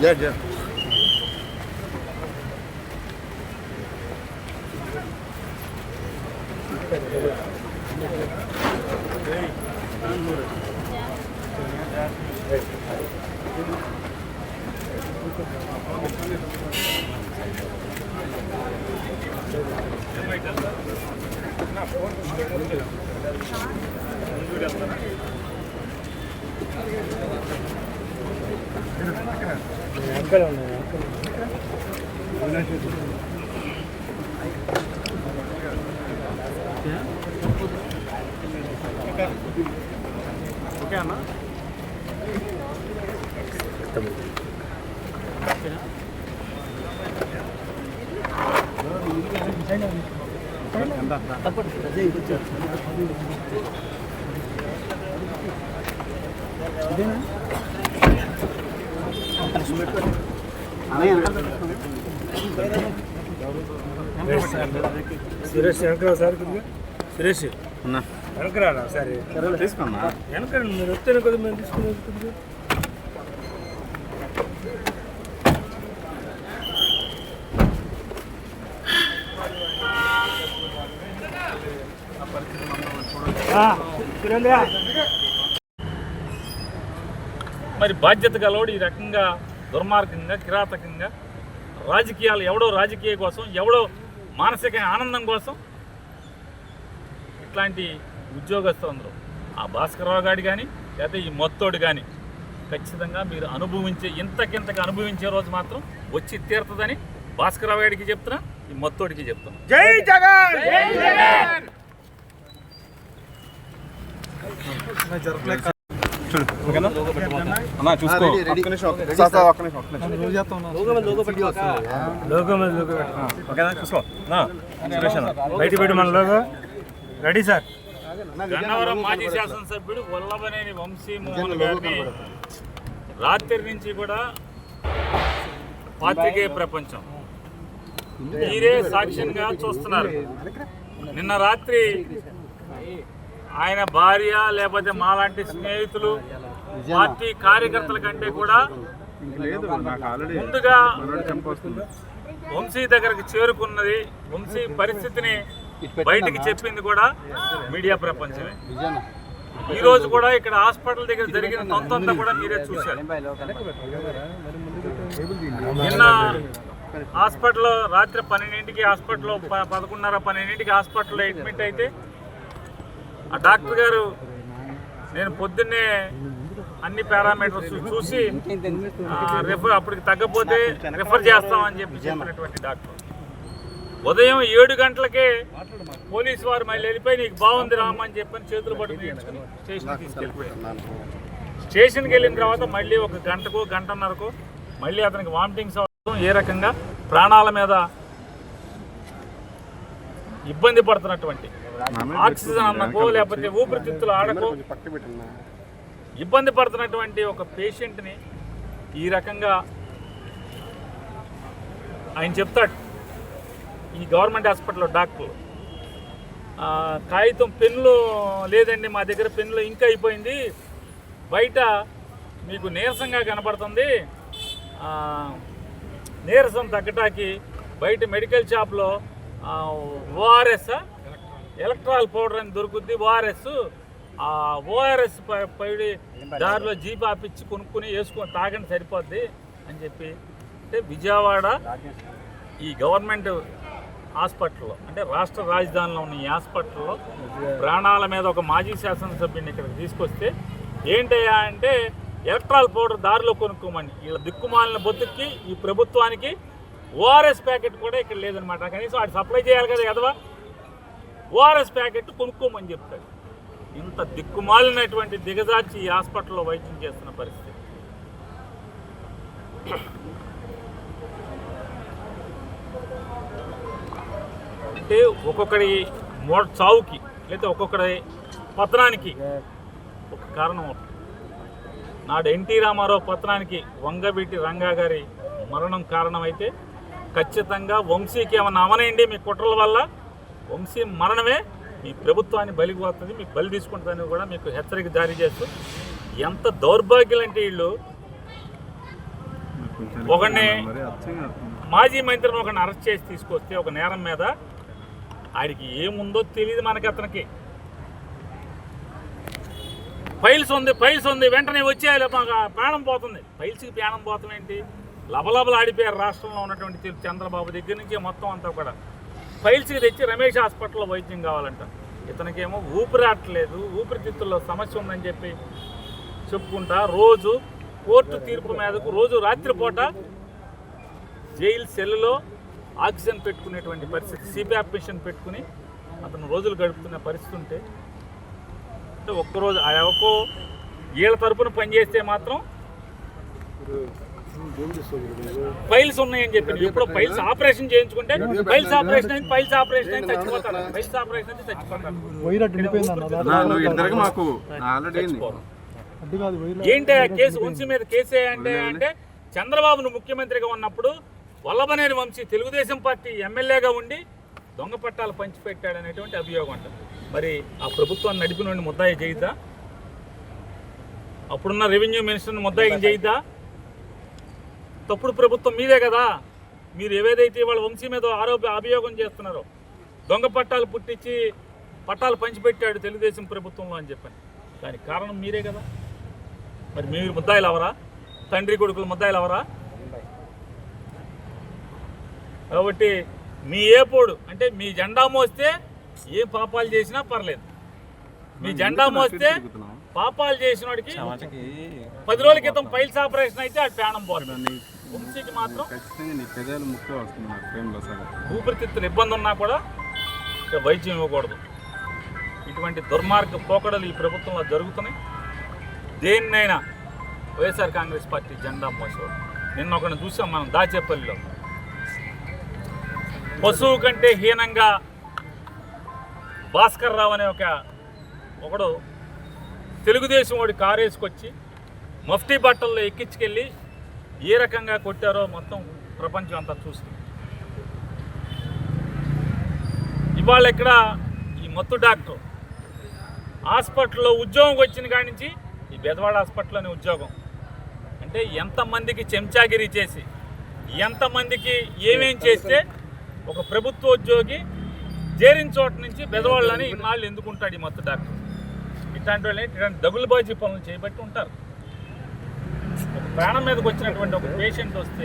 Yeah, yeah. Thank you. అక్కడ Z okay అన్న సురేష్ వెనకరా సార్ సురేష్ అన్నా. వెనకరా సరే? తీసుకున్నా. వెనకండి మీరు వస్తేనే కదా మేము తీసుకునేది కొద్దిగా. మరి బాధ్యత గలవాడు ఈ రకంగా దుర్మార్గంగా కిరాతకంగా రాజకీయాలు ఎవడో రాజకీయ కోసం ఎవడో మానసిక ఆనందం కోసం ఇట్లాంటి ఉద్యోగస్తులందరూ ఆ భాస్కరరావు గారి కానీ లేకపోతే ఈ మొత్తోడు కానీ ఖచ్చితంగా మీరు అనుభవించే ఇంతకింతకి అనుభవించే రోజు మాత్రం వచ్చి తీరుతుందని భాస్కరరావు గారికి చెప్తున్నా ఈ మొత్తోడికి చెప్తున్నా. జై జగన్! అన్నా చూసుకో. ఒక్క నిమిషం సార్ సార్ ఒక్క నిమిషం ఒక్క నిమిషం. లోగో మీద లోగో ఓకేనా? చూసుకో. నా బయట పెట్టి మన లోగో. రెడీ సార్ గన్నవరం మాజీ శాసనసభ్యుడు వల్లభనేని వంశీమోహన్ గారిని రాత్రి నుంచి కూడా పాత్రికేయ ప్రపంచం. మీరే సాక్ష్యంగా చూస్తున్నారు. నిన్న రాత్రి ఆయన భార్య లేకపోతే మాలాంటి స్నేహితులు పార్టీ కార్యకర్తల కంటే కూడా ముందుగా వంశీ దగ్గరకు చేరుకున్నది వంశీ పరిస్థితిని బయటికి చెప్పింది కూడా మీడియా ప్రపంచమే. ఈ రోజు కూడా ఇక్కడ హాస్పిటల్ దగ్గర జరిగిన తొంతంతా కూడా మీరే చూశారు. నిన్న హాస్పిటల్లో రాత్రి పన్నెండింటికి హాస్పిటల్లో ప- పదకొండున్నర పన్నెండింటికి హాస్పిటల్లో అడ్మిట్ అయితే ఆ డాక్టర్ గారు నేను పొద్దున్నే అన్ని పారామీటర్స్ చూసి రిఫర్ అప్పటికి తగ్గపోతే రిఫర్ చేస్తామని చెప్పి చెప్పినటువంటి డాక్టర్. ఉదయం ఏడు గంటలకే పోలీసు వారు మళ్ళీ వెళ్ళిపోయి నీకు బాగుంది రామని అని చెప్పని చేతులు పట్టుకుని స్టేషన్కి తీసుకెళ్ళిపోయాను స్టేషన్కి వెళ్ళిన తర్వాత మళ్ళీ ఒక గంటకు గంటన్నరకు మళ్ళీ అతనికి వామిటింగ్స్ అవడం ఏ రకంగా ప్రాణాల మీద ఇబ్బంది పడుతున్నటువంటి ఆక్సిజన్ అన్నకో లేకపోతే ఊపిరితిత్తులు ఆడకో ఇబ్బంది పడుతున్నటువంటి ఒక పేషెంట్ని ఈ రకంగా ఆయన చెప్తాడు. ఈ గవర్నమెంట్ హాస్పిటల్లో డాక్టర్ ఆ, కాగితం పెన్నులు లేదండి మా దగ్గర పెన్నులు ఇంకా అయిపోయింది. బయట మీకు నీరసంగా కనపడుతుంది. నీరసం తగ్గటానికి బయట మెడికల్ షాప్లో ఓఆర్ఎస్ ఎలక్ట్రాల్ పౌడర్ అని దొరుకుద్ది. ఓఆర్ఎస్ ఆ ఓఆర్ఎస్ పైడి దారిలో జీప్ ఆపిచ్చి కొనుక్కుని వేసుకొని తాగండి సరిపోద్ది అని చెప్పి. అంటే విజయవాడ ఈ గవర్నమెంట్ హాస్పిటల్లో అంటే రాష్ట్ర రాజధానిలో ఉన్న ఈ హాస్పిటల్లో ప్రాణాల మీద ఒక మాజీ శాసనసభ్యుని ఇక్కడికి తీసుకొస్తే ఏంటయ్యా అంటే ఎలక్ట్రాల్ పౌడర్ దారిలో కొనుక్కోమని. వీళ్ళ దిక్కుమాలిన బొత్తుకి ఈ ప్రభుత్వానికి ఓఆర్ఎస్ ప్యాకెట్ కూడా ఇక్కడ లేదనమాట కనీసం వాడు సప్లై చేయాలి కదా కదవా ఓఆర్ఎస్ ప్యాకెట్ కొనుక్కోమని చెప్తాడు. ఇంత దిక్కుమాలినటువంటి దిగజార్చి ఈ హాస్పిటల్లో వైద్యం చేస్తున్న పరిస్థితి. అంటే ఒక్కొక్కడి మో చావుకి లేదా ఒక్కొక్కడి పతనానికి ఒక కారణం ఉంటుంది నాడు ఎన్టీ రామారావు పతనానికి వంగవీటి రంగా గారి మరణం కారణమైతే ఖచ్చితంగా వంశీకి ఏమన్నా అవనండి మీ కుట్రల వల్ల? వంశీ మరణమే మీ ప్రభుత్వాన్ని బలికి పోతుంది మీకు బలి తీసుకుంటుందని కూడా మీకు హెచ్చరిక జారీ చేస్తూ ఎంత దౌర్భాగ్యులంటే వీళ్ళు. ఒకడిని మాజీ మంత్రిని ఒకరిని అరెస్ట్ చేసి తీసుకొస్తే ఒక నేరం మీద ఆడికి ఏముందో తెలియదు మనకి అతనికి. ఫైల్స్ ఉంది ఫైల్స్ ఉంది వెంటనే వచ్చేయాలి మాకు ప్రాణం పోతుంది. ఫైల్స్కి ప్రాణం పోతుంది ఏంటి లబలబలు ఆడిపోయారు రాష్ట్రంలో ఉన్నటువంటి చంద్రబాబు దగ్గర నుంచి మొత్తం అంతా కూడా. ఫైల్స్కి తెచ్చి రమేష్ హాస్పిటల్లో వైద్యం కావాలంట. ఇతనికేమో ఊపిరాట్లేదు ఊపిరితిత్తుల్లో సమస్య ఉందని చెప్పి చెప్పుకుంటా రోజు కోర్టు తీర్పు మీదకు రోజు రాత్రిపూట జైలు సెల్లో ఆక్సిజన్ పెట్టుకునేటువంటి పరిస్థితి సిపిఆర్ మిషన్ పెట్టుకుని అతను రోజులు గడుపుతున్న పరిస్థితి ఉంటే అంటే ఒక్కరోజు ఆ ఒక్కో వీళ్ళ తరపున పనిచేస్తే మాత్రం ఫైల్స్ ఉన్నాయని చెప్పి ఇప్పుడు ఫైల్స్ ఆపరేషన్ చేయించుకుంటే ఫైల్స్ ఆపరేషన్ అయింది ఫైల్స్ ఆపరేషన్ అయింది చచ్చిపోతారు. ఫైల్స్ ఆపరేషన్ అయితే వైర్ ఏంటి ఆ కేసు? వంశీ మీద కేసే అంటే అంటే చంద్రబాబును ముఖ్యమంత్రిగా ఉన్నప్పుడు వల్లభనేని వంశీ తెలుగుదేశం పార్టీ ఎమ్మెల్యేగా ఉండి దొంగ పట్టాలు పంచిపెట్టాడు అనేటువంటి అభియోగం అంట. మరి ఆ ప్రభుత్వాన్ని నడిపిన ముద్దాయి చేయిద్దా అప్పుడున్న రెవెన్యూ మినిస్టర్ని ముద్దాయి చేయిద్దా తప్పుడు ప్రభుత్వం మీదే కదా? మీరు ఏవేదైతే వాళ్ళ వంశీ మీద ఆరోప అభియోగం చేస్తున్నారో దొంగ పట్టాలు పుట్టించి పట్టాలు పంచిపెట్టాడు తెలుగుదేశం ప్రభుత్వంలో అని చెప్పని. దానికి కారణం మీరే కదా? మరి మీరు ముద్దాయిలు అవరా తండ్రి కొడుకులు ముద్దాయిలు అవరా కాబట్టి మీ ఏపోడు అంటే మీ జెండా మోస్తే ఏ పాపాలు చేసినా పర్లేదు. మీ జెండా మోస్తే పాపాలు చేసిన వాడికి పది రోజుల క్రితం ఫైల్స్ ఆపరేషన్ అయితే అది ప్రాణం పోతుంది. వంశీకి మాత్రం ఖచ్చితంగా నీ పెదాలు వస్తుంది నాకు ప్రేమలో సగం. ఊపిరితిత్తులు ఇబ్బంది ఉన్నా కూడా ఇక వైద్యం ఇవ్వకూడదు. ఇటువంటి దుర్మార్గ పోకడలు ఈ ప్రభుత్వంలో జరుగుతున్నాయి. దేన్నైనా వైఎస్ఆర్ కాంగ్రెస్ పార్టీ జెండా మోసేవాడు నిన్న ఒకరిని చూసాం మనం దాచేపల్లిలో. పశువు కంటే హీనంగా భాస్కర్ రావు అనే ఒక ఒకడు తెలుగుదేశం వాడి కారు వేసుకొచ్చి మఫ్టీ బట్టల్లో ఎక్కించుకెళ్ళి ఏ రకంగా కొట్టారో మొత్తం ప్రపంచం అంతా చూస్తుంది. ఇవాళ ఇక్కడ ఈ మత్తు డాక్టర్ హాస్పిటల్లో ఉద్యోగం వచ్చిన కాడి నుంచి ఈ బెదవాడ హాస్పిటల్లోనే ఉద్యోగం. అంటే ఎంతమందికి చెంచాగిరి చేసి ఎంతమందికి ఏమేం చేస్తే ఒక ప్రభుత్వ ఉద్యోగి చేరిన చోట నుంచి బెదవాళ్ళని ఇన్నాళ్ళు ఎందుకుంటాడు ఈ మత్తు డాక్టర్? ఇట్లాంటి వాళ్ళని ఇట్లాంటి దగులుబాజీ పనులు చేయబట్టి ఉంటారు. ప్రాణం మీదకి వచ్చినటువంటి ఒక పేషెంట్ వస్తే